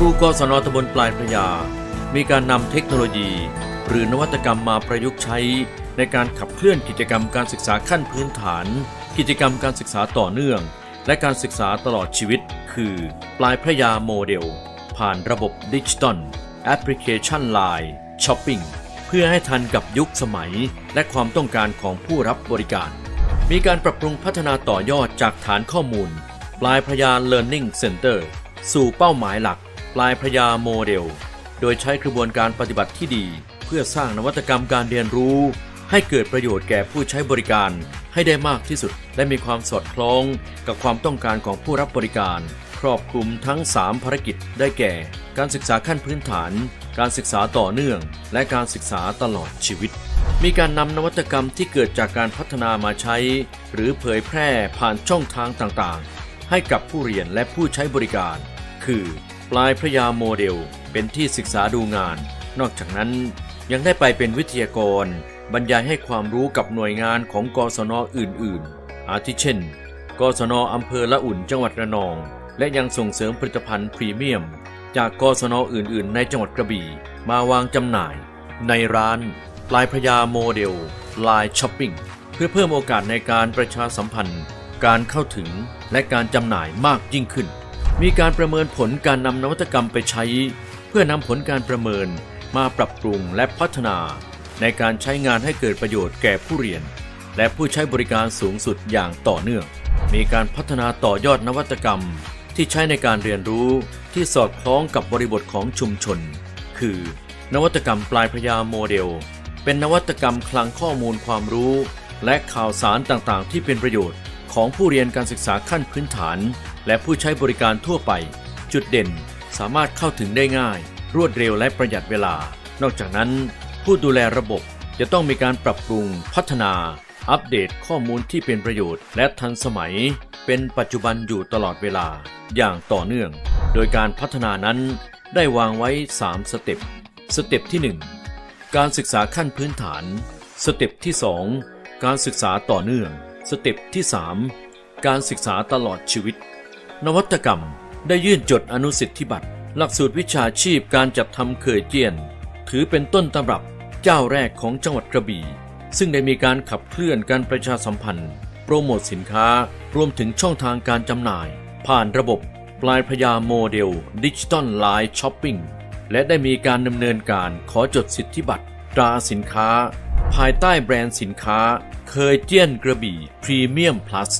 กศนตำบลปลายพระยา มีการนำเทคโนโลยี หรือนวัตกรรมมาประยุกต์ใช้ ในการขับเคลื่อนกิจกรรมการศึกษาขั้นพื้นฐาน กิจกรรมการศึกษาต่อเนื่อง และการศึกษาตลอดชีวิต คือ ปลายพระยาโมเดล ผ่านระบบดิจิตอลแอปพลิเคชัน Line ช้อปปิ้งเพื่อให้ทันกับยุคสมัย และความต้องการของผู้รับบริการ มีการปรับปรุงพัฒนาต่อยอดจากฐานข้อมูล ปลายพระยา Learning Center สู่เป้าหมายหลัก ปลายพระยาโมเดล โดยใช้กระบวนการปฏิบัติที่ดี เพื่อสร้างนวัตกรรมการเรียนรู้ ให้เกิดประโยชน์แก่ผู้ใช้บริการให้ได้มากที่สุด และมีความสอดคล้องกับความต้องการของผู้รับบริการ ครอบคลุมทั้ง 3 ภารกิจได้แก่ การศึกษาขั้นพื้นฐาน การศึกษาต่อเนื่อง และการศึกษาตลอดชีวิต มีการนำนวัตกรรมที่เกิดจากการพัฒนามาใช้ หรือเผยแพร่ผ่านช่องทางต่างๆ ให้กับผู้เรียนและผู้ใช้บริการ คือ ปลายพระยาโมเดลเป็นที่ศึกษาดูงาน นอกจากนั้นยังได้ไปเป็นวิทยากร บรรยายให้ความรู้กับหน่วยงานของกศนอื่น ๆ อาทิเช่น กศนอำเภอละอุ่นจังหวัดระนอง และยังส่งเสริมผลิตภัณฑ์พรีเมียม จากกศนอื่น ๆ ในจังหวัดกระบี่มาวางจำหน่าย ในร้านปลายพระยาโมเดลลน์ช้อปปิ้งเพื่อเพิ่มโอกาสในการประชาสัมพันธ์ การเข้าถึงและการจำหน่ายมากยิ่งขึ้น มีการประเมินผลการนำนวัตกรรมไปใช้ เพื่อนำผลการประเมินมาปรับปรุงและพัฒนา ในการใช้งานให้เกิดประโยชน์แก่ผู้เรียน และผู้ใช้บริการสูงสุดอย่างต่อเนื่อง มีการพัฒนาต่อยอดนวัตกรรม ที่ใช้ในการเรียนรู้ที่สอดคล้องกับบริบทของชุมชน คือ นวัตกรรมปลายพระยาโมเดล เป็นนวัตกรรมคลังข้อมูลความรู้ และข่าวสารต่างๆ ที่เป็นประโยชน์ ของผู้เรียนการศึกษาขั้นพื้นฐาน และผู้ใช้บริการทั่วไป จุดเด่นสามารถเข้าถึงได้ง่าย รวดเร็วและประหยัดเวลา นอกจากนั้น ผู้ดูแลระบบจะต้องมีการปรับปรุง พัฒนา อัปเดตข้อมูลที่เป็นประโยชน์ และทันสมัย เป็นปัจจุบันอยู่ตลอดเวลา อย่างต่อเนื่อง โดยการพัฒนานั้นได้วางไว้ 3 สเต็ป สเต็ปที่ 1 การศึกษาขั้นพื้นฐาน สเต็ปที่ 2 การศึกษาต่อเนื่อง สเต็ปที่ 3 การศึกษาตลอดชีวิต นวัตกรรมได้ยื่นจดอนุสิทธิบัตร หลักสูตรวิชาชีพการจัดทำเคยเจียน ถือเป็นต้นตำรับเจ้าแรกของจังหวัดกระบี่ ซึ่งได้มีการขับเคลื่อนการประชาสัมพันธ์ โปรโมทสินค้ารวมถึงช่องทางการจำหน่าย ผ่านระบบปลายพยาโมเดลดิจิตอลไลน์ช้อปปิ้งและได้มีการดำเนินการขอจดสิทธิบัตรตราสินค้า ภายใต้แบรนด์สินค้า เคยเจียนกระบี่พรีเมียมพลัส